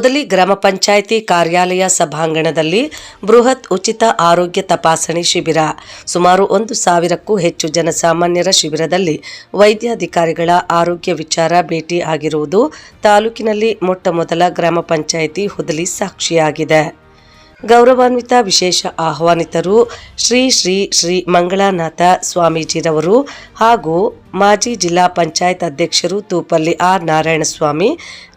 ಹೊದಲಿ ಗ್ರಾಮ ಪಂಚಾಯಿತಿ ಕಾರ್ಯಾಲಯ ಸಭಾಂಗಣದಲ್ಲಿ ಬೃಹತ್ ಉಚಿತ ಆರೋಗ್ಯ ತಪಾಸಣೆ ಶಿಬಿರ. ಸುಮಾರು ಒಂದು ಸಾವಿರಕ್ಕೂ ಹೆಚ್ಚು ಜನಸಾಮಾನ್ಯರ ಶಿಬಿರದಲ್ಲಿ ವೈದ್ಯಾಧಿಕಾರಿಗಳ ಆರೋಗ್ಯ ವಿಚಾರ ಭೇಟಿ ಆಗಿರುವುದು ತಾಲೂಕಿನಲ್ಲಿ ಮೊಟ್ಟ ಮೊದಲ ಗ್ರಾಮ ಪಂಚಾಯಿತಿ ಹುದಲಿ ಸಾಕ್ಷಿಯಾಗಿದೆ. ಗೌರವಾನ್ವಿತ ವಿಶೇಷ ಆಹ್ವಾನಿತರು ಶ್ರೀ ಶ್ರೀ ಶ್ರೀ ಮಂಗಳಾನಾಥ ಸ್ವಾಮೀಜಿರವರು ಹಾಗೂ ಮಾಜಿ ಜಿಲ್ಲಾ ಪಂಚಾಯತ್ ಅಧ್ಯಕ್ಷರು ತೂಪಲ್ಲಿ ಆರ್ ನಾರಾಯಣಸ್ವಾಮಿ,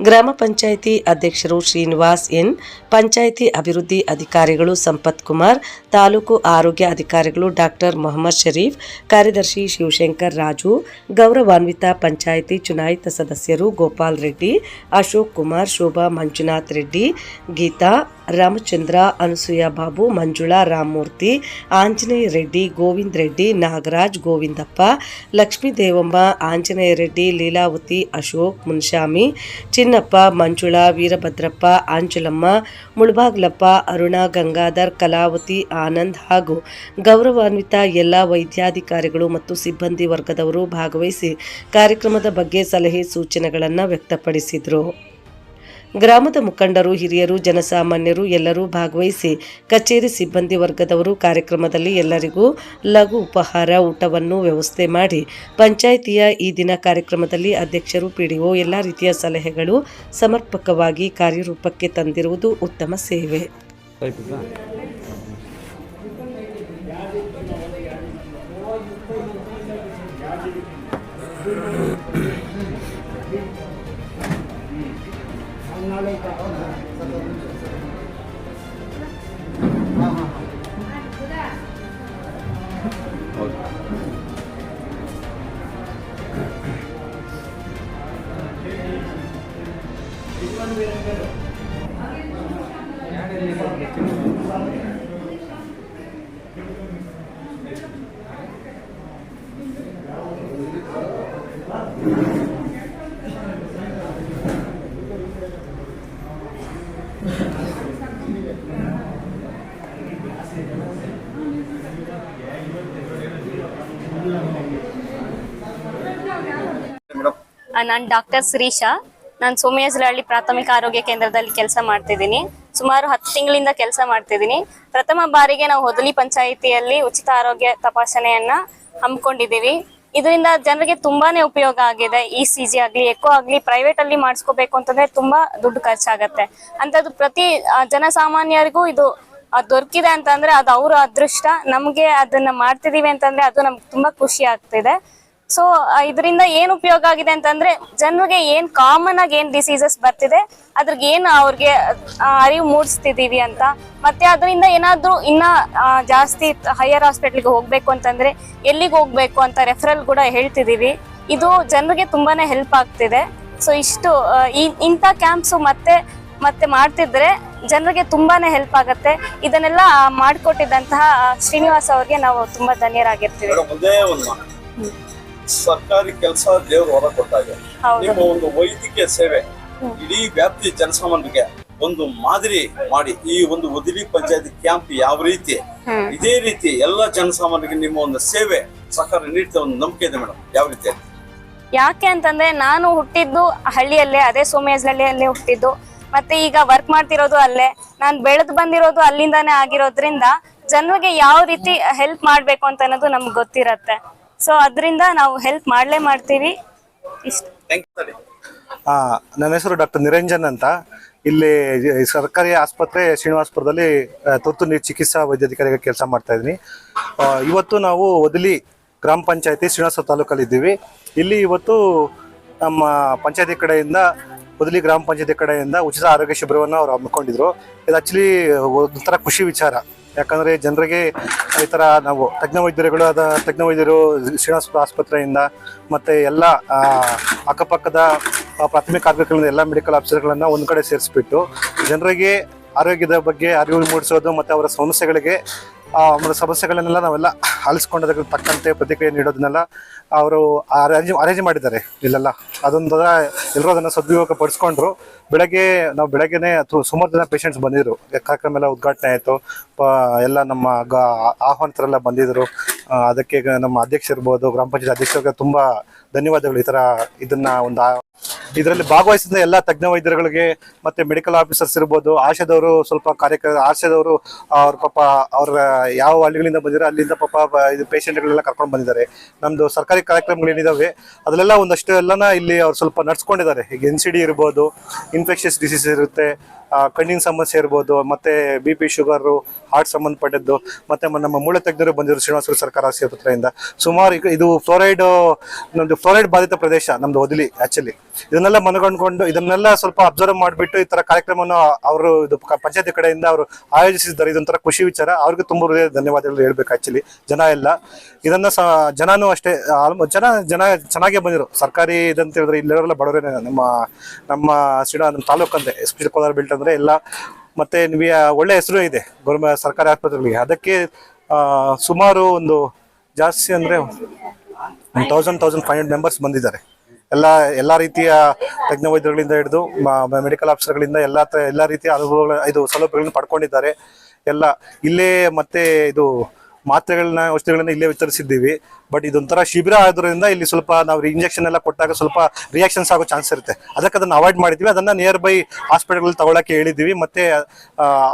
ಗ್ರಾಮ ಪಂಚಾಯಿತಿ ಅಧ್ಯಕ್ಷರು ಶ್ರೀನಿವಾಸ್ ಎನ್, ಪಂಚಾಯಿತಿ ಅಭಿವೃದ್ಧಿ ಅಧಿಕಾರಿಗಳು ಸಂಪತ್ ಕುಮಾರ್, ತಾಲೂಕು ಆರೋಗ್ಯ ಅಧಿಕಾರಿಗಳು ಡಾಕ್ಟರ್ ಮೊಹಮ್ಮದ್ ಶರೀಫ್, ಕಾರ್ಯದರ್ಶಿ ಶಿವಶಂಕರ್ ರಾಜು, ಗೌರವಾನ್ವಿತ ಪಂಚಾಯಿತಿ ಚುನಾಯಿತ ಸದಸ್ಯರು ಗೋಪಾಲ್ ರೆಡ್ಡಿ, ಅಶೋಕ್ ಕುಮಾರ್, ಶೋಭಾ ಮಂಜುನಾಥ್ ರೆಡ್ಡಿ, ಗೀತಾ, ರಾಮಚಂದ್ರ, ಅನಸೂಯ ಬಾಬು, ಮಂಜುಳಾ ರಾಮಮೂರ್ತಿ, ಆಂಜನೇಯ ರೆಡ್ಡಿ, ಗೋವಿಂದ್ ರೆಡ್ಡಿ, ನಾಗರಾಜ್ ಗೋವಿಂದಪ್ಪ, ಲಕ್ಷ್ಮೀ ದೇವಮ್ಮ, ಆಂಜನೇಯ ರೆಡ್ಡಿ, ಲೀಲಾವತಿ, ಅಶೋಕ್, ಮುನ್ಶಾಮಿ, ಚಿನ್ನಪ್ಪ, ಮಂಜುಳ, ವೀರಭದ್ರಪ್ಪ, ಆಂಜಲಮ್ಮ, ಮುಳಬಾಗ್ಲಪ್ಪ, ಅರುಣ, ಗಂಗಾಧರ್, ಕಲಾವತಿ, ಆನಂದ್ ಹಾಗೂ ಗೌರವಾನ್ವಿತ ಎಲ್ಲ ವೈದ್ಯಾಧಿಕಾರಿಗಳು ಮತ್ತು ಸಿಬ್ಬಂದಿ ವರ್ಗದವರು ಭಾಗವಹಿಸಿ ಕಾರ್ಯಕ್ರಮದ ಬಗ್ಗೆ ಸಲಹೆ ಸೂಚನೆಗಳನ್ನು ವ್ಯಕ್ತಪಡಿಸಿದರು. ಗ್ರಾಮದ ಮುಖಂಡರು, ಹಿರಿಯರು, ಜನಸಾಮಾನ್ಯರು ಎಲ್ಲರೂ ಭಾಗವಹಿಸಿ ಕಚೇರಿ ಸಿಬ್ಬಂದಿ ವರ್ಗದವರು ಕಾರ್ಯಕ್ರಮದಲ್ಲಿ ಎಲ್ಲರಿಗೂ ಲಘು ಉಪಹಾರ, ಊಟವನ್ನು ವ್ಯವಸ್ಥೆ ಮಾಡಿ ಪಂಚಾಯಿತಿಯ ಈ ದಿನ ಕಾರ್ಯಕ್ರಮದಲ್ಲಿ ಅಧ್ಯಕ್ಷರು, ಪಿಡಿಒ ಎಲ್ಲ ರೀತಿಯ ಸಲಹೆಗಳು ಸಮರ್ಪಕವಾಗಿ ಕಾರ್ಯರೂಪಕ್ಕೆ ತಂದಿರುವುದು ಉತ್ತಮ ಸೇವೆ. ನಾನು ಡಾಕ್ಟರ್ ಶ್ರೀಶಾ ನಾನು ಸೋಮಯಾಜಲಹಳ್ಳಿ ಪ್ರಾಥಮಿಕ ಆರೋಗ್ಯ ಕೇಂದ್ರದಲ್ಲಿ ಕೆಲಸ ಮಾಡ್ತಿದ್ದೀನಿ. ಸುಮಾರು ಹತ್ತು ತಿಂಗಳಿಂದ ಕೆಲಸ ಮಾಡ್ತಿದ್ದೀನಿ. ಪ್ರಥಮ ಬಾರಿಗೆ ನಾವು ಹೊದಲಿ ಪಂಚಾಯಿತಿಯಲ್ಲಿ ಉಚಿತ ಆರೋಗ್ಯ ತಪಾಸಣೆಯನ್ನ ಹಮ್ಮಿಕೊಂಡಿದ್ದೀವಿ. ಇದರಿಂದ ಜನರಿಗೆ ತುಂಬಾನೇ ಉಪಯೋಗ ಆಗಿದೆ. ಇ ಸಿ ಜಿ ಆಗಲಿ, ಎಕೋ ಆಗಲಿ ಪ್ರೈವೇಟ್ ಅಲ್ಲಿ ಮಾಡಿಸ್ಕೋಬೇಕು ಅಂತಂದ್ರೆ ತುಂಬಾ ದುಡ್ಡು ಖರ್ಚಾಗತ್ತೆ. ಅಂತದ್ದು ಪ್ರತಿ ಜನಸಾಮಾನ್ಯರಿಗೂ ಇದು ದೊರಕಿದೆ ಅಂತಂದ್ರೆ ಅದು ಅವರ ಅದೃಷ್ಟ. ನಮ್ಗೆ ಅದನ್ನ ಮಾಡ್ತಿದೀವಿ ಅಂತಂದ್ರೆ ಅದು ನಮ್ಗೆ ತುಂಬಾ ಖುಷಿ ಆಗ್ತಿದೆ. ಸೊ ಇದರಿಂದ ಏನ್ ಉಪಯೋಗ ಆಗಿದೆ ಅಂತಂದ್ರೆ ಜನರಿಗೆ ಏನ್ ಕಾಮನ್ ಆಗಿ ಏನ್ ಡಿಸೀಸಸ್ ಬರ್ತಿದೆ ಅದ್ರಿಗೆ ಏನ್ ಅವ್ರಿಗೆ ಅರಿವು ಮೂಡಿಸ್ತಿದೀವಿ ಅಂತ. ಮತ್ತೆ ಅದರಿಂದ ಏನಾದ್ರೂ ಇನ್ನ ಜಾಸ್ತಿ ಹೈಯರ್ ಹಾಸ್ಪಿಟ್ಲಿಗೆ ಹೋಗ್ಬೇಕು ಅಂತಂದ್ರೆ ಎಲ್ಲಿಗೆ ಹೋಗ್ಬೇಕು ಅಂತ ರೆಫರಲ್ ಕೂಡ ಹೇಳ್ತಿದೀವಿ. ಇದು ಜನರಿಗೆ ತುಂಬಾನೇ ಹೆಲ್ಪ್ ಆಗ್ತಿದೆ. ಸೊ ಇಷ್ಟು ಈ- ಇಂಥ ಕ್ಯಾಂಪ್ಸ್ ಮತ್ತೆ ಮತ್ತೆ ಮಾಡ್ತಿದ್ರೆ ಜನರಿಗೆ ತುಂಬಾನೇ ಹೆಲ್ಪ್ ಆಗತ್ತೆ. ಇದನ್ನೆಲ್ಲ ಮಾಡ್ಕೊಟ್ಟಿದ್ದಂತಹ ಶ್ರೀನಿವಾಸ್ ಅವ್ರಿಗೆ ನಾವು ತುಂಬಾ ಧನ್ಯರಾಗಿರ್ತೀವಿ. ಸರ್ಕಾರಿ ಕೆಲಸ ದೇವರು ಹೊರ ಕೊಟ್ಟಾಗ. ನಿಮ್ಮ ಒಂದು ವೈದ್ಯಕೀಯ ಸೇವೆ ಇಡೀ ವ್ಯಾಪ್ತಿ ಜನಸಾಮಾನ್ಯರಿಗೆ ಒಂದು ಮಾದರಿ ಮಾಡಿ ಈ ಒಂದು ಒದಿಲಿ ಪಂಚಾಯತ್ ಕ್ಯಾಂಪ್ ಯಾವ ರೀತಿ ಇದೇ ರೀತಿ ಎಲ್ಲ ಜನಸಾಮಾನ್ಯರಿಗೆ ನಿಮ್ಮ ಒಂದು ಸೇವೆ ಸರ್ಕಾರ ನೀಡ್ತಾ ಒಂದು ನಂಬಿಕೆ ಇದೆ ಮೇಡಮ್. ಯಾವ ರೀತಿ? ಯಾಕೆ ಅಂತಂದ್ರೆ ನಾನು ಹುಟ್ಟಿದ್ದು ಹಳ್ಳಿಯಲ್ಲೇ ಅದೇ ಸೋಮೇಜ್ಲಹಳ್ಳಿಯಲ್ಲೇ ಹುಟ್ಟಿದ್ದು. ಮತ್ತೆ ಈಗ ವರ್ಕ್ ಮಾಡ್ತಿರೋದು ಅಲ್ಲೇ ನಾನು ಬೆಳೆದು ಬಂದಿರೋದು ಅಲ್ಲಿಂದಾನೇ ಆಗಿರೋದ್ರಿಂದ ಜನರಿಗೆ ಯಾವ ರೀತಿ ಹೆಲ್ಪ್ ಮಾಡ್ಬೇಕು ಅಂತ ಅನ್ನೋದು ನಮ್ಗೆ ಗೊತ್ತಿರತ್ತೆ. ಸೊ ಅದರಿಂದ ನಾವು ಹೆಲ್ಪ್ ಮಾಡಲೇ ಮಾಡ್ತೀವಿ. ಇಷ್ಟ. ಥ್ಯಾಂಕ್ ಯು ಆ, ನನ್ನ ಹೆಸರು ಡಾಕ್ಟರ್ ನಿರಂಜನ್ ಅಂತ. ಇಲ್ಲಿ ಜ- ಸರ್ಕಾರಿ ಆಸ್ಪತ್ರೆ ಶ್ರೀನಿವಾಸಪುರದಲ್ಲಿ ಆ, ತುರ್ತು ನೀರು ಚಿಕಿತ್ಸಾ ವೈದ್ಯಾಧಿಕಾರಿಗೆ ಕೆಲಸ ಮಾಡ್ತಾ ಇದ್ದೀನಿ. ಆ, ಇವತ್ತು ನಾವು ಒದಲಿ ಗ್ರಾಮ ಪಂಚಾಯತಿ ಶ್ರೀನಿವಾಸ ತಾಲೂಕಲ್ಲಿ ಇದ್ದೀವಿ. ಇಲ್ಲಿ ಇವತ್ತು ನಮ್ಮ ಪಂಚಾಯತಿ ಕಡೆಯಿಂದ ಒದಲಿ ಗ್ರಾಮ ಪಂಚಾಯತಿ ಕಡೆಯಿಂದ ಉಚಿತ ಆರೋಗ್ಯ ಶಿಬಿರವನ್ನು ಅವ್ರು ಹಮ್ಮಿಕೊಂಡಿದ್ರು. ಇದು ಆಕ್ಚುಲಿ ಒಂಥರ ಖುಷಿ ವಿಚಾರ. ಯಾಕಂದ್ರೆ ಜನರಿಗೆ ಈ ತರ ನಾವು ತಜ್ಞ ವೈದ್ಯರುಗಳು ಅದ ತಜ್ಞ ವೈದ್ಯರು ಶ್ರೀನಿವಾಸಪುರ ಆಸ್ಪತ್ರೆಯಿಂದ ಮತ್ತೆ ಎಲ್ಲ ಅಕ್ಕಪಕ್ಕದ ಪ್ರಾಥಮಿಕ ಆರೋಗ್ಯಗಳಿಂದ ಎಲ್ಲ ಮೆಡಿಕಲ್ ಆಫೀಸರ್ಗಳನ್ನು ಒಂದು ಕಡೆ ಸೇರಿಸ್ಬಿಟ್ಟು ಜನರಿಗೆ ಆರೋಗ್ಯದ ಬಗ್ಗೆ ಅರಿವು ಮೂಡಿಸೋದು ಮತ್ತೆ ಅವರ ಸಮಸ್ಯೆಗಳಿಗೆ ಅವರ ಸಮಸ್ಯೆಗಳನ್ನೆಲ್ಲ ನಾವೆಲ್ಲ ಆಲಿಸ್ಕೊಂಡೋದಕ್ಕೆ ತಕ್ಕಂತೆ ಪ್ರತಿಕ್ರಿಯೆ ನೀಡೋದನ್ನೆಲ್ಲ ಅವರು ಅರೇಂಜ್ ಅರೇಂಜ್ ಮಾಡಿದ್ದಾರೆ ಇಲ್ಲೆಲ್ಲ. ಅದೊಂದು ಎಲ್ಲರೂ ಅದನ್ನು ಸದುಪಯೋಗ ಪಡಿಸ್ಕೊಂಡ್ರು ಬೆಳಗ್ಗೆ, ನಾವು ಬೆಳಗ್ಗೆನೆ ಅಥವಾ ಸುಮಾರು ಜನ ಪೇಷಂಟ್ಸ್ ಬಂದಿದ್ರು. ಕಾರ್ಯಕ್ರಮ ಎಲ್ಲ ಉದ್ಘಾಟನೆ ಆಯಿತು. ಎಲ್ಲ ನಮ್ಮ ಗ ಆಹ್ವಾನಿತರೆಲ್ಲ ಬಂದಿದ್ರು. ಅದಕ್ಕೆ ನಮ್ಮ ಅಧ್ಯಕ್ಷ ಇರ್ಬೋದು, ಗ್ರಾಮ ಪಂಚಾಯತ್ ಅಧ್ಯಕ್ಷರಿಗೆ ತುಂಬ ಧನ್ಯವಾದಗಳು ಈ ಥರ ಇದನ್ನ ಒಂದು ಇದರಲ್ಲಿ ಭಾಗವಹಿಸಿದ ಎಲ್ಲ ತಜ್ಞ ವೈದ್ಯರುಗಳಿಗೆ ಮತ್ತೆ ಮೆಡಿಕಲ್ ಆಫೀಸರ್ಸ್ ಇರ್ಬೋದು. ಆಶಾದವರು ಸ್ವಲ್ಪ ಕಾರ್ಯಕ್ರಮ ಆಶಾದವರು ಅವ್ರ ಪಾಪ ಅವ್ರ ಯಾವ ಹಳ್ಳಿಗಳಿಂದ ಬಂದಿರೋ ಅಲ್ಲಿಂದ ಪಾಪ ಇದು ಪೇಷಂಟ್ಗಳೆಲ್ಲ ಕರ್ಕೊಂಡು ಬಂದಿದ್ದಾರೆ. ನಮ್ದು ಸರ್ಕಾರಿ ಕಾರ್ಯಕ್ರಮಗಳೇನಿದಾವೆ ಅದರಲ್ಲೆಲ್ಲ ಒಂದಷ್ಟು ಎಲ್ಲನ ಇಲ್ಲಿ ಅವ್ರು ಸ್ವಲ್ಪ ನಡ್ಸ್ಕೊಂಡಿದ್ದಾರೆ. ಈಗ ಎನ್ ಸಿ ಡಿ ಇರ್ಬೋದು ಇನ್ಫೆಕ್ಷಸ್ ಡಿಸೀಸ್ ಇರುತ್ತೆ ಕಣ್ಣಿನ ಸಮಸ್ಯೆ ಇರ್ಬೋದು, ಮತ್ತೆ ಬಿ ಪಿ ಶುಗರು ಹಾರ್ಟ್ ಸಂಬಂಧಪಟ್ಟದ್ದು, ಮತ್ತೆ ನಮ್ಮ ಮೂಳೆ ತಜ್ಞರು ಬಂದಿರೋ ಶ್ರೀನಿವಾಸರು ಸರ್ಕಾರ ಆಸ್ಪತ್ರೆಯಿಂದ ಸುಮಾರು ಇದು ಫ್ಲೋರೈಡ್ ನಮ್ದು ಫ್ಲೋರೈಡ್ ಬಾಧಿತ ಪ್ರದೇಶ ನಮ್ದು ಒದಲಿ ಆಕ್ಚುಲಿ ಇದನ್ನೆಲ್ಲ ಮನಗಂಡ್ಕೊಂಡು, ಇದನ್ನೆಲ್ಲ ಸ್ವಲ್ಪ ಅಬ್ಸರ್ವ್ ಮಾಡಿಬಿಟ್ಟು ಈ ತರ ಕಾರ್ಯಕ್ರಮವನ್ನು ಅವರು ಇದು ಪಂಚಾಯತಿ ಕಡೆಯಿಂದ ಅವರು ಆಯೋಜಿಸಿದ್ದಾರೆ. ಇದೊಂಥರ ಖುಷಿ ವಿಚಾರ. ಅವ್ರಿಗೆ ತುಂಬ ಹೃದಯ ಧನ್ಯವಾದಗಳು ಹೇಳ್ಬೇಕು ಆಕ್ಚುಲಿ ಜನ ಎಲ್ಲ ಇದನ್ನ ಜನಾನು ಅಷ್ಟೇ ಆಲ್ಮೋಸ್ಟ್ ಜನ ಜನ ಚೆನ್ನಾಗೇ ಬಂದಿರು. ಸರ್ಕಾರಿ ಇದಂತ ಹೇಳಿದ್ರೆ ಇಲ್ಲೆಲ್ಲ ಬಡವರೇನೆ ನಮ್ಮ ನಮ್ಮ ಸಿಡ ನಮ್ಮ ತಾಲೂಕು ಅಂದ್ರೆ ಎಸ್ ಪಿ ಕೋಲಾರ ಬಿಲ್ಟ್ ಅಂದ್ರೆ ಎಲ್ಲ ಮತ್ತೆ ನಿಮಗೆ ಒಳ್ಳೆ ಹೆಸರು ಇದೆ. ಗೌರ್ಮೆ ಸರ್ಕಾರಿ ಆಸ್ಪತ್ರೆಗಳಿಗೆ. ಅದಕ್ಕೆ ಸುಮಾರು ಒಂದು ಜಾಸ್ತಿ ಅಂದ್ರೆ thousand thousand five hundred members ಬಂದಿದ್ದಾರೆ. ಎಲ್ಲ ಎಲ್ಲ ರೀತಿಯ ತಜ್ಞ ವೈದ್ಯರುಗಳಿಂದ ಹಿಡಿದು ಮೆಡಿಕಲ್ ಆಫೀಸರ್ಗಳಿಂದ ಎಲ್ಲ ಎಲ್ಲ ರೀತಿಯ ಅನುಭವಗಳ, ಇದು ಸೌಲಭ್ಯಗಳನ್ನು ಪಡ್ಕೊಂಡಿದ್ದಾರೆ. ಎಲ್ಲ, ಇಲ್ಲೇ ಮತ್ತೆ ಇದು ಮಾತ್ರೆಗಳನ್ನ ಔಷಧಿಗಳನ್ನ ಇಲ್ಲೇ ವಿತರಿಸಿದ್ದೀವಿ. ಬಟ್ ಇದೊಂಥರ ಶಿಬಿರ ಆದ್ರಿಂದ ಇಲ್ಲಿ ಸ್ವಲ್ಪ ನಾವು ಇಂಜೆಕ್ಷನ್ ಎಲ್ಲ ಕೊಟ್ಟಾಗ ಸ್ವಲ್ಪ ರಿಯಾಕ್ಷನ್ಸ್ ಆಗೋ ಚಾನ್ಸ್ ಇರುತ್ತೆ. ಅದಕ್ಕೆ ಅದನ್ನು ಅವಾಯ್ಡ್ ಮಾಡಿದ್ವಿ. ಅದನ್ನ ನಿಯರ್ ಬೈ ಹಾಸ್ಪಿಟಲ್ ತಗೊಳಕ್ಕೆ ಹೇಳಿದ್ದೀವಿ. ಮತ್ತೆ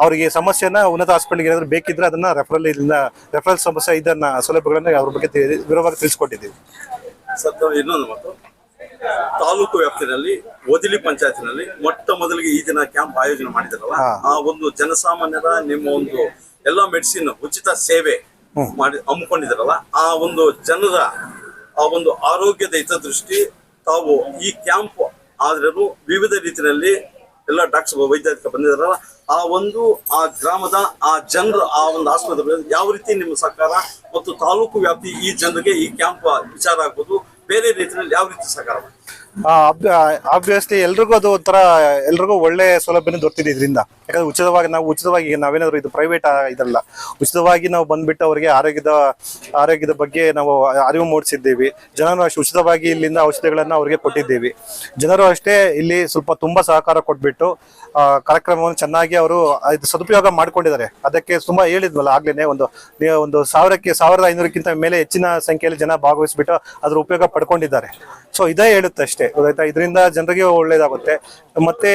ಅವರಿಗೆ ಸಮಸ್ಯೆನ ಉನ್ನತ ಹಾಸ್ಪಿಟಲ್ಗೆ ಏನಾದರೂ ಬೇಕಿದ್ರೆ ಅದನ್ನ ರೆಫರಲ್ ಇದನ್ನ ರೆಫರಲ್ ಸಮಸ್ಯೆ ಇದನ್ನ ಸೌಲಭ್ಯಗಳನ್ನ ಅವ್ರ ಬಗ್ಗೆ ವಿವರವಾಗಿ ತಿಳಿಸ್ಕೊಟ್ಟಿದ್ದೀವಿ. ಇನ್ನೊಂದು ಮಾತು. ತಾಲೂಕು ವ್ಯಾಪ್ತಿನಲ್ಲಿ ಒದಿಲಿ ಪಂಚಾಯತ್ನಲ್ಲಿ ಮೊಟ್ಟ ಮೊದಲಿಗೆ ಈ ದಿನ ಕ್ಯಾಂಪ್ ಆಯೋಜನೆ ಮಾಡಿದಾರಲ್ಲ ಆ ಒಂದು ಜನಸಾಮಾನ್ಯರ ನಿಮ್ಮ ಒಂದು ಎಲ್ಲಾ ಮೆಡಿಸಿನ್ ಉಚಿತ ಸೇವೆ ಮಾಡಿ ಹಮ್ಮಿಕೊಂಡಿದಾರಲ್ಲ ಆ ಒಂದು ಜನರ, ಆ ಒಂದು ಆರೋಗ್ಯದ ಹಿತದೃಷ್ಟಿ, ತಾವು ಈ ಕ್ಯಾಂಪ್ ಆದ್ರೂ ವಿವಿಧ ರೀತಿಯಲ್ಲಿ ಎಲ್ಲ ಡಾಕ್ಟರ್ ವೈದ್ಯಾಧಿಕ ಬಂದಿದಾರಲ್ಲ ಆ ಒಂದು, ಆ ಗ್ರಾಮದ, ಆ ಜನರು, ಆ ಒಂದು ಆಸ್ಪತ್ರೆ ಯಾವ ರೀತಿ ನಿಮ್ಮ ಸರ್ಕಾರ ಮತ್ತು ತಾಲೂಕು ವ್ಯಾಪ್ತಿ ಈ ಜನರಿಗೆ ಈ ಕ್ಯಾಂಪ್ ವಿಚಾರ ಆಗ್ಬೋದು, ಬೇರೆ ರೀತಿಯಲ್ಲಿ ಯಾವ ರೀತಿ ಸಹಕಾರ ಆಬ್ವಿಯಸ್ಲಿ ಎಲ್ರಿಗೂ ಅದು ಒಂಥರ, ಎಲ್ರಿಗೂ ಒಳ್ಳೆ ಸೌಲಭ್ಯ ದೊರೆತಿದೆ ಇದರಿಂದ. ಯಾಕಂದ್ರೆ ಉಚಿತವಾಗಿ ನಾವು, ಉಚಿತವಾಗಿ ನಾವೇನಾದ್ರು ಇದು ಪ್ರೈವೇಟ್ ಇದಲ್ಲ. ಉಚಿತವಾಗಿ ನಾವು ಬಂದ್ಬಿಟ್ಟು ಅವರಿಗೆ ಆರೋಗ್ಯದ ಆರೋಗ್ಯದ ಬಗ್ಗೆ ನಾವು ಅರಿವು ಮೂಡಿಸಿದ್ದೀವಿ. ಜನರು ಅಷ್ಟು ಉಚಿತವಾಗಿ ಇಲ್ಲಿಂದ ಔಷಧಿಗಳನ್ನ ಅವರಿಗೆ ಕೊಟ್ಟಿದ್ದೀವಿ. ಜನರು ಅಷ್ಟೇ ಇಲ್ಲಿ ಸ್ವಲ್ಪ ತುಂಬಾ ಸಹಕಾರ ಕೊಟ್ಬಿಟ್ಟು ಕಾರ್ಯಕ್ರಮವನ್ನು ಚೆನ್ನಾಗಿ ಅವರು ಇದು ಸದುಪಯೋಗ ಮಾಡ್ಕೊಂಡಿದ್ದಾರೆ. ಅದಕ್ಕೆ ತುಂಬಾ ಹೇಳಿದ್ವಲ್ಲ ಆಗ್ಲೇನೆ ಒಂದು ಒಂದು ಸಾವಿರಕ್ಕೆ ಸಾವಿರದ ಐನೂರಕ್ಕಿಂತ ಮೇಲೆ ಹೆಚ್ಚಿನ ಸಂಖ್ಯೆಯಲ್ಲಿ ಜನ ಭಾಗವಹಿಸ್ಬಿಟ್ಟು ಅದ್ರ ಉಪಯೋಗ ಪಡ್ಕೊಂಡಿದ್ದಾರೆ. ಸೊ ಇದೇ ಹೇಳುತ್ತೆ ಅಷ್ಟೇ, ಗೊತ್ತಾಯ್ತಾ? ಇದರಿಂದ ಜನರಿಗೆ ಒಳ್ಳೇದಾಗುತ್ತೆ. ಮತ್ತೆ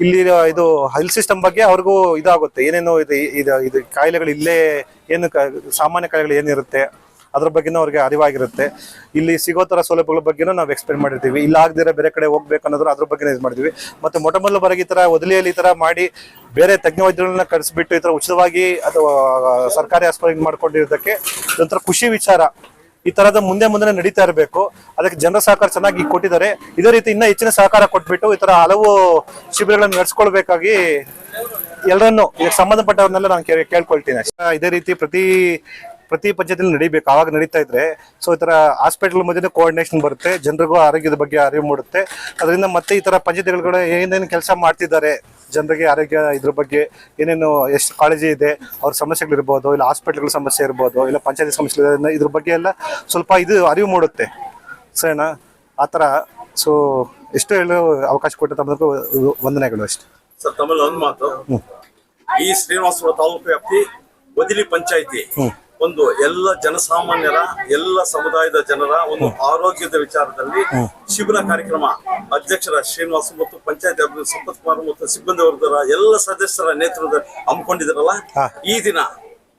ಇಲ್ಲಿ ಇದು ಹೆಲ್ತ್ ಸಿಸ್ಟಮ್ ಬಗ್ಗೆ ಅವ್ರಿಗೂ ಇದಾಗುತ್ತೆ. ಏನೇನು ಇದು ಇದು ಕಾಯಿಲೆಗಳು ಇಲ್ಲೇ, ಏನು ಸಾಮಾನ್ಯ ಕಾಯಿಲೆಗಳು ಏನಿರುತ್ತೆ? ಅದ್ರ ಬಗ್ಗೆನೂ ಅವ್ರಿಗೆ ಅರಿವಾಗಿರುತ್ತೆ. ಇಲ್ಲಿ ಸಿಗೋ ಥರ ಸೌಲಭ್ಯಗಳ ಬಗ್ಗೆನೂ ನಾವು ಎಕ್ಸ್ಪ್ಲೇನ್ ಮಾಡಿರ್ತೀವಿ. ಇಲ್ಲ ಆಗದಿರೋ ಬೇರೆ ಕಡೆ ಹೋಗ್ಬೇಕು ಅನ್ನೋದ್ರ ಅದ್ರ ಬಗ್ಗೆ ಇದು ಮಾಡಿದ್ವಿ ಮತ್ತೆ ಮೊಟ್ಟ ಮೊದಲು ಬರಗೆ ಈ ತರ ಒದಲಿಯಲ್ಲಿ ಈ ಥರ ಮಾಡಿ ಬೇರೆ ತಜ್ಞ ವೈದ್ಯರನ್ನ ಕರೆಸಿಬಿಟ್ಟು ಈ ಥರ ಉಚಿತವಾಗಿ ಅಥವಾ ಸರ್ಕಾರಿ ಆಸ್ಪತ್ರೆಗೆ ಮಾಡ್ಕೊಂಡಿರೋದಕ್ಕೆ ಒಂಥರ ಖುಷಿ ವಿಚಾರ. ಈ ತರದ ಮುಂದೆ ಮುಂದೆ ನಡೀತಾ ಇರಬೇಕು. ಅದಕ್ಕೆ ಜನರ ಸಹಕಾರ ಚೆನ್ನಾಗಿ ಕೊಟ್ಟಿದ್ದಾರೆ. ಇದೇ ರೀತಿ ಇನ್ನೂ ಹೆಚ್ಚಿನ ಸಹಕಾರ ಕೊಟ್ಬಿಟ್ಟು ಈ ತರ ಹಲವು ಶಿಬಿರಗಳನ್ನು ನಡೆಸ್ಕೊಳ್ಬೇಕಾಗಿ ಎಲ್ಲರನ್ನು ಇದಕ್ಕೆ ಸಂಬಂಧಪಟ್ಟವ್ರನ್ನೆಲ್ಲ ನಾನು ಕೇಳ್ಕೊಳ್ತೀನಿ. ಇದೇ ರೀತಿ ಪ್ರತಿ ಪ್ರತಿ ಪಂಚಾಯತಿಲಿ ನಡಿಬೇಕು. ಆವಾಗ ನಡೀತಾ ಇದ್ರೆ ಸೊ ಈ ತರ ಹಾಸ್ಪಿಟಲ್ ಮಧ್ಯೆ ಕೋಆರ್ಡಿನೇಷನ್ ಬರುತ್ತೆ. ಜನರಿಗೂ ಆರೋಗ್ಯದ ಬಗ್ಗೆ ಅರಿವು ಮೂಡುತ್ತೆ. ಅದರಿಂದ ಮತ್ತೆ ಈ ತರ ಪಂಚಾಯತಿಗಳು ಏನೇನು ಕೆಲಸ ಮಾಡ್ತಿದ್ದಾರೆ ಜನರಿಗೆ ಆರೋಗ್ಯ ಇದ್ರ ಬಗ್ಗೆ ಏನೇನು ಎಷ್ಟು ಕಾಳಜಿ ಇದೆ ಅವ್ರ ಸಮಸ್ಯೆಗಳಿರ್ಬೋದು ಇಲ್ಲ ಹಾಸ್ಪಿಟಲ್ಗಳ ಸಮಸ್ಯೆ ಇರ್ಬೋದು ಇಲ್ಲ ಪಂಚಾಯತಿ ಸಮಸ್ಯೆ ಇದೆ, ಇದ್ರ ಬಗ್ಗೆ ಎಲ್ಲ ಸ್ವಲ್ಪ ಇದು ಅರಿವು ಮೂಡುತ್ತೆ. ಸರಿನಾ? ಆ ಥರ ಸೊ ಎಷ್ಟು ಹೇಳೋ ಅವಕಾಶ ಕೊಟ್ಟ ತಮ್ಮದಕ್ಕೂ ವಂದನೆಗಳು ಅಷ್ಟೇ. ಸರ್ ತಮ್ಮಲ್ಲಿ ಒಂದು ಮಾತು. ಈ ಶ್ರೀನಿವಾಸಪುರ ತಾಲೂಕು ವ್ಯಾಪ್ತಿ ಒದಿಲಿ ಪಂಚಾಯಿತಿ. ಒಂದು ಎಲ್ಲ ಜನಸಾಮಾನ್ಯರ ಎಲ್ಲ ಸಮುದಾಯದ ಜನರ ಒಂದು ಆರೋಗ್ಯದ ವಿಚಾರದಲ್ಲಿ ಶಿಬಿರ ಕಾರ್ಯಕ್ರಮ. ಅಧ್ಯಕ್ಷರ ಶ್ರೀನಿವಾಸ ಮತ್ತು ಪಂಚಾಯತ್ ಅಭಿವೃದ್ಧಿ ಸಂಪತ್ ಕುಮಾರ್ ಮತ್ತು ಸಿಬ್ಬಂದಿ ವರ್ಗದ ಎಲ್ಲ ಸದಸ್ಯರ ನೇತೃತ್ವದಲ್ಲಿ ಹಮ್ಮಿಕೊಂಡಿದ್ರಲ್ಲ ಈ ದಿನ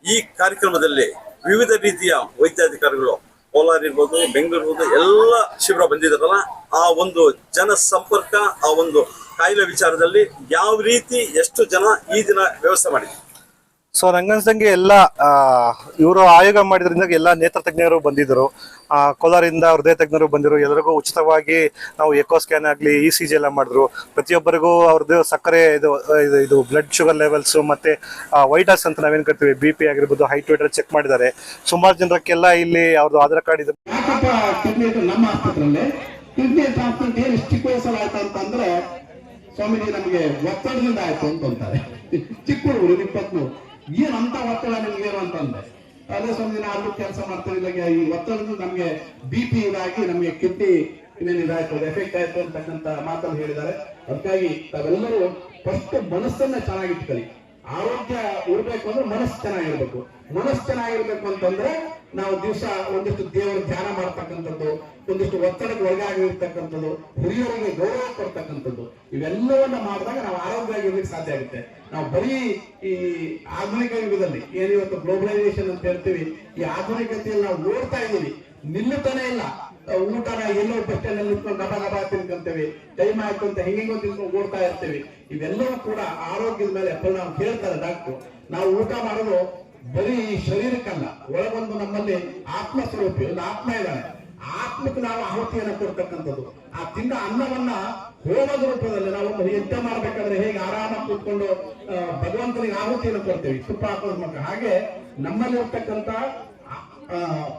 ಈ ಕಾರ್ಯಕ್ರಮದಲ್ಲಿ ವಿವಿಧ ರೀತಿಯ ವೈದ್ಯಾಧಿಕಾರಿಗಳು ಕೋಲಾರ ಇರ್ಬೋದು ಬೆಂಗಳೂರು ಇರ್ಬೋದು ಎಲ್ಲ ಶಿಬಿರ ಬಂದಿದ್ರಲ್ಲ ಆ ಒಂದು ಜನ ಸಂಪರ್ಕ ಆ ಒಂದು ಕಾಯಿಲೆ ವಿಚಾರದಲ್ಲಿ ಯಾವ ರೀತಿ ಎಷ್ಟು ಜನ ಈ ದಿನ ವ್ಯವಸ್ಥೆ ಮಾಡಿದ್ರು? ಸೊ ನಂಗನ್ಸ್ದಂಗೆ ಎಲ್ಲ ಇವರು ಆಯೋಗ ಮಾಡಿದ್ರಿಂದ ಎಲ್ಲ ನೇತ್ರ ತಜ್ಞರು ಆ, ಕೋಲಾರಿಂದ ಹೃದಯ ತಜ್ಞರು ಬಂದಿದ್ರು ಎಲ್ಲರಿಗೂ ಉಚಿತವಾಗಿ ನಾವು ಎಕೋ ಸ್ಕ್ಯಾನ್ ಆಗಲಿ ಇ ಸಿ ಜಿ ಎಲ್ಲ ಮಾಡಿದ್ರು. ಪ್ರತಿಯೊಬ್ಬರಿಗೂ ಅವ್ರದ್ದು ಸಕ್ಕರೆ ಇದು ಇದು- ಬ್ಲಡ್ ಶುಗರ್ ಲೆವೆಲ್ಸ್ ಮತ್ತೆ ವೈಟರ್ಸ್ ಅಂತ ನಾವೇನು ಕರ್ತೀವಿ ಬಿ ಪಿ ಆಗಿರ್ಬೋದು ಹೈಟ್ ವೈಟ್ ಚೆಕ್ ಮಾಡಿದ್ದಾರೆ. ಸುಮಾರು ಜನರಕ್ಕೆಲ್ಲ ಇಲ್ಲಿ ಅವ್ರದ್ದು ಆಧಾರ್ ಕಾರ್ಡ್ ಇದೆ ಸ್ವಾಮೀಜಿ ನಮಗೆ ಒತ್ತಡದಿಂದ ಆಯ್ತು ಅಂತ ಅಂತಾರೆ ಚಿಕ್ಕ ಹುಡುಗರು ಇಪ್ಪತ್ಮೂರು ಏನ್ ಅಂತ ಒತ್ತಡ ನಿಮ್ಗೆ ಏನು ಅಂತಂದೆ ಅದೇ ಸ್ವಾಮಿ ನಾವು ಕೆಲಸ ಮಾಡ್ತಿರ್ಲಿಲ್ಲ ಈ ಒತ್ತಡದಿಂದ ನಮ್ಗೆ ಬಿ ಪಿ ಇದಾಗಿ ನಮ್ಗೆ ಕಿಡ್ನಿ ಇನ್ನೇನು ಎಫೆಕ್ಟ್ ಆಯ್ತು ಅಂತಕ್ಕಂತ ಮಾತನ್ನು ಹೇಳಿದ್ದಾರೆ. ಅದಕ್ಕಾಗಿ ತಾವೆಲ್ಲರೂ ಫಸ್ಟ್ ಮನಸ್ಸನ್ನ ಚೆನ್ನಾಗಿಟ್ಕೊಳ್ಳಿ ಆರೋಗ್ಯ ಇರ್ಬೇಕು ಅಂದ್ರೆ ಮನಸ್ಸು ಚೆನ್ನಾಗಿರ್ಬೇಕು ಮನಸ್ಸು ಚೆನ್ನಾಗಿರ್ಬೇಕು ಅಂತಂದ್ರೆ ನಾವು ದಿವಸ ಒಂದಿಷ್ಟು ದೇವರ ಧ್ಯಾನ ಮಾಡ್ತಕ್ಕಂಥದ್ದು, ಒಂದಿಷ್ಟು ಒತ್ತಡಕ್ಕೆ ಒಳಗಾಗಿರ್ತಕ್ಕಂಥದ್ದು, ಹಿರಿಯರಿಗೆ ಗೌರವ ಕೊಡ್ತಕ್ಕಂಥದ್ದು, ಇವೆಲ್ಲವನ್ನ ಮಾಡಿದಾಗ ನಾವು ಆರೋಗ್ಯವಾಗಿರ್ಲಿಕ್ಕೆ ಸಾಧ್ಯ ಆಗುತ್ತೆ. ನಾವು ಬರೀ ಈ ಆಧುನಿಕ ಯುಗದಲ್ಲಿ, ಏನಿವತ್ತು ಗ್ಲೋಬಲೈಸೇಷನ್ ಅಂತ ಹೇಳ್ತೀವಿ, ಈ ಆಧುನಿಕತೆಯಲ್ಲಿ ನಾವು ನೋಡ್ತಾ ಇದೀವಿ ನಿಲ್ಲುತ್ತಾನೆ ಇಲ್ಲ. ಊಟನ ಎಲ್ಲೋ ಬಸ್ ಸ್ಟ್ಯಾಂಡ್ ಅಲ್ಲಿ ನಿಂತ್ಕೊಂಡು ತಿನ್ಕೊಂತೇವೆ. ಟೈಮ್ ಆಯ್ತು ಅಂತ ಹೆಂಗೆಂಗೋ ತಿನ್ಕೊಂಡು ಓಡ್ತಾ ಇರ್ತೇವೆ. ಇವೆಲ್ಲವೂ ಕೂಡ ಆರೋಗ್ಯದ ಮೇಲೆ ಪರಿಣಾಮ ಕೇಳ್ತಾರೆ ಡಾಕ್ಟರ್. ನಾವು ಊಟ ಮಾಡೋದು ಬರೀ ಈ ಶರೀರಕ್ಕಲ್ಲ, ಒಳಗೊಂದು ನಮ್ಮಲ್ಲಿ ಆತ್ಮ ಸ್ವರೂಪ ಒಂದು ಆತ್ಮ ಇದ್ದಾನೆ. ಆತ್ಮಕ್ಕೆ ನಾವು ಆಹುತಿಯನ್ನ ಕೊಡ್ತಕ್ಕಂಥದ್ದು. ಆ ತಿಂದ ಅನ್ನವನ್ನ ಹೋಮದ ರೂಪದಲ್ಲಿ ನಾವು ಒಂದು ಯಜ್ಞ ಮಾಡ್ಬೇಕಾದ್ರೆ ಹೇಗೆ ಆರಾಮ ಕೂತ್ಕೊಂಡು ಭಗವಂತನಿಗೆ ಆಹುತಿಯನ್ನು ಕೊಡ್ತೇವೆ. ತುಪ್ಪ ಹಾಕೋದ್ರ ಮೂಲಕ ಹಾಗೆ ನಮ್ಮಲ್ಲಿ ಇರ್ತಕ್ಕಂಥ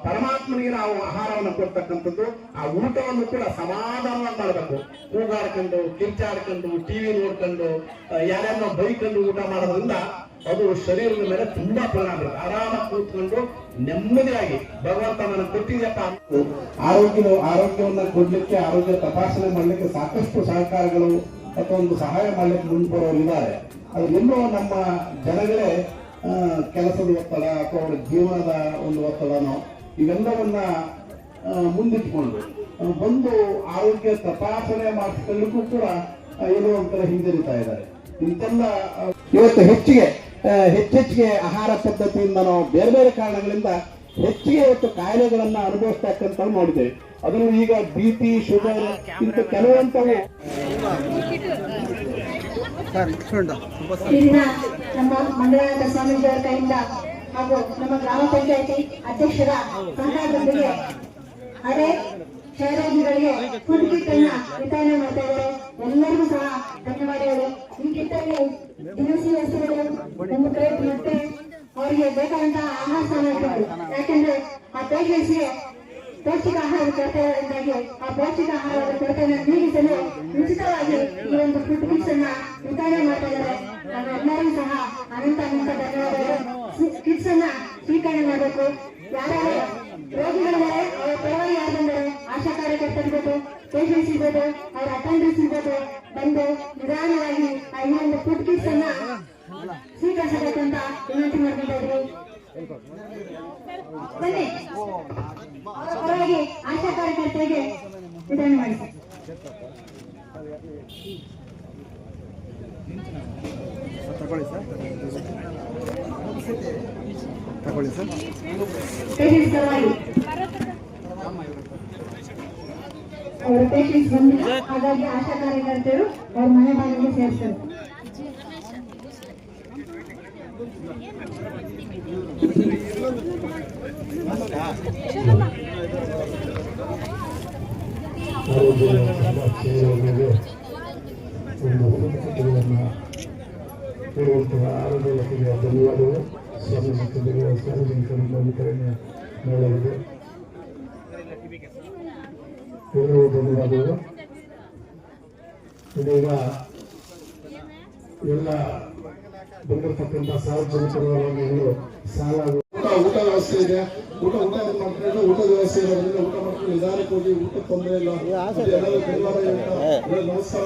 ಪರಮಾತ್ಮನಿಗೆ ನಾವು ಆಹಾರವನ್ನು ಕೊಡ್ತಕ್ಕಂಥದ್ದು, ಆ ಊಟವನ್ನು ಕೂಡ ಸಮಾಧಾನವಾಗಿ ಮಾಡಬೇಕು. ಕೂಗಾಡ್ಕೊಂಡು, ಕಿರ್ಚಾಡ್ಕೊಂಡು ಟಿವಿ ನೋಡ್ಕೊಂಡು ಯಾರ್ಯಾರನ್ನೋ ಬೈಕೊಂಡು ಊಟ ಮಾಡೋದ್ರಿಂದ ಅದು ಶರೀರದ ಮೇಲೆ ತುಂಬಾ ಪರಿಣಾಮ ಬೀರುತ್ತೆ. ಆರಾಮಾಗಿ ಕೂತ್ಕೊಂಡು ನೆಮ್ಮದಿಯಾಗಿ ಭಗವಂತ ನನಗೆ ಕೊಟ್ಟಿದ್ಯಪ್ಪ. ಆರೋಗ್ಯ ಆರೋಗ್ಯವನ್ನ ಕೊಡ್ಲಿಕ್ಕೆ, ಆರೋಗ್ಯ ತಪಾಸಣೆ ಮಾಡ್ಲಿಕ್ಕೆ ಸಾಕಷ್ಟು ಸಹಕಾರಗಳು ಅಥವಾ ಒಂದು ಸಹಾಯ ಮಾಡ್ಲಿಕ್ಕೆ ಮುಂದೆ ಬರೋರು ಇದ್ದಾರೆ ಅದು ಇನ್ನೂ ನಮ್ಮ ಜನಗಳೇ ಕೆಲಸದ ಒತ್ತಡ ಅಥವಾ ಅವರ ಜೀವನದ ಒಂದು ಒತ್ತಡನೋ ಇವೆಲ್ಲವನ್ನ ಮುಂದಿಟ್ಕೊಂಡು ಬಂದು ಆರೋಗ್ಯ ತಪಾಸಣೆ ಮಾಡಿಸ್ಕೊಳ್ಳಿಕ್ಕೂ ಕೂಡ ಏನೋ ಒಂಥರ ಹಿಂಜರಿತಾ ಇದ್ದಾರೆ. ಇಂತೆಲ್ಲ ಇವತ್ತು ಹೆಚ್ಚಿಗೆ ಹೆಚ್ಚೆಚ್ಚಿಗೆ ಆಹಾರ ಪದ್ಧತಿಯಿಂದ ನಾವು ಬೇರೆ ಬೇರೆ ಕಾರಣಗಳಿಂದ ಹೆಚ್ಚಿಗೆ ಇವತ್ತು ಕಾಯಿಲೆಗಳನ್ನ ಅನುಭವಿಸ್ತಕ್ಕಂಥ ನೋಡಿದ್ದೇವೆ. ಅದನ್ನು ಈಗ ಬಿ ಪಿ ಶುಗರ್ ಇಂತ ಕೆಲವಂತವು ನಮ್ಮ ಮಂಗಳನಾಥ ಸ್ವಾಮೀಜಿಯವರ ಕೈಯಿಂದ ಹಾಗೂ ನಮ್ಮ ಗ್ರಾಮ ಪಂಚಾಯಿತಿ ಅಧ್ಯಕ್ಷರ ಸಹಕಾರದೊಂದಿಗೆ ಅರೆ ಕ್ಷಯರೋಗಿಗಳಿಗೆ ಫುಡ್ ಕಿಟ್ ಅನ್ನ ವಿತರಣೆ ಮಾಡ್ತಾ ಇದ್ದಾರೆ. ಎಲ್ಲರಿಗೂ ಸಹ ಧನ್ಯವಾದಗಳು. ಈ ಕಿಟ್ ಅಲ್ಲಿ ದಿನಸಿ ವಸ್ತುಗಳು ಒಂದು ಪ್ಲೇಟ್ ಮತ್ತೆ ಅವರಿಗೆ ಬೇಕಾದಂತಹ ಆಹಾರ ಸಾಮಗ್ರಿಗಳು. ಯಾಕೆಂದ್ರೆ ಆ ಪೇಷಂಟ್ಸ್ಗೆ ಪೌಷ್ಟಿಕ ಆಹಾರದ ಕೊರತೆ ಇರೋದ್ರಿಂದಾಗಿ ಆ ಪೌಷ್ಟಿಕ ಆಹಾರದ ಕೊರತೆಯನ್ನು ನೀಗಿಸಲು ಉಚಿತವಾಗಿ ಈ ಒಂದು ಫುಡ್ ಕಿಟ್ಸ್ ಅನ್ನ ವಿತರಣೆ ಮಾಡ್ತಾ ಇದ್ದಾರೆ. ನಾವೆಲ್ಲರೂ ಸಹ ಅನಂತ ಅನಂತ ಧನ್ಯವಾದಗಳು. ಕಿಟ್ಸ್ ಅನ್ನ ಸ್ವೀಕರಣೆ ಮಾಡಬೇಕು. ಯಾರ್ಯಾರು ರೋಗಿಗಳಿದ್ದಾರೆ, ಅವರ ಪರವಾಗಿ ಯಾರು ಬಂದರೆ ಆಶಾ ಕಾರ್ಯಕರ್ತರಿರ್ಬೋದು ಪೇಷಂಟ್ಸ್ ಇರ್ಬೋದು, ಅವರ ಅಟೆಂಡೆನ್ಸ್ ಇರ್ಬೋದು, ಬಂದು ನಿಧಾನವಾಗಿ ಈ ಒಂದು ಫುಡ್ ಕಿಟ್ಸ್ ಅನ್ನ ಸ್ವೀಕರಿಸಬೇಕಂತ ವಿನಂತಿ ಮಾಡ್ತಾ ಇದ್ವಿ. ಬನ್ನಿ. ಅವರ ಪರವಾಗಿ ಆಶಾ ಕಾರ್ಯಕರ್ತರಿಗೆ ವಿತರಣೆ ಮಾಡಿ. ತಗೊಳ್ಳಿ ಸರ್. ತಗೊಳ್ಳಿ ಸರ್. ಅವರ ಪೇಷಂಟ್ಸ್ ಬಂದಿಲ್ಲ ಹಾಗಾಗಿ ಆಶಾ ಕಾರ್ಯಕರ್ತರು ಅವ್ರ ಮನೆ ಬಾಗಿಲಿಗೆ ಸೇರಿಸ್ತಾರೆ. ಆರೋಗ್ಯ ಧನ್ಯವಾದಗಳು ವಿತರಣೆ ಮಾಡಲಾಗಿದೆ ಎಲ್ಲರಿಗೂ ಧನ್ಯವಾದಗಳು ಇದೀಗ ಎಲ್ಲ ಬಂದಿರತಕ್ಕಂಥ ಸಾರ್ವಜನಿಕರು ಸಾಲ ಊಟ ಊಟ ವ್ಯವಸ್ಥೆ ಇದೆ. ಊಟ ಊಟ ಮಾಡ್ಕೊಂಡು ಊಟದ ವ್ಯವಸ್ಥೆ ಇರೋದ್ರಿಂದ ಊಟ ಮಾಡ್ಕೊಂಡು ನಿಧಾನಕ್ಕೆ ಹೋಗಿ ಊಟ ತೊಂದರೆ ಇಲ್ಲ. ನಮಸ್ಕಾರ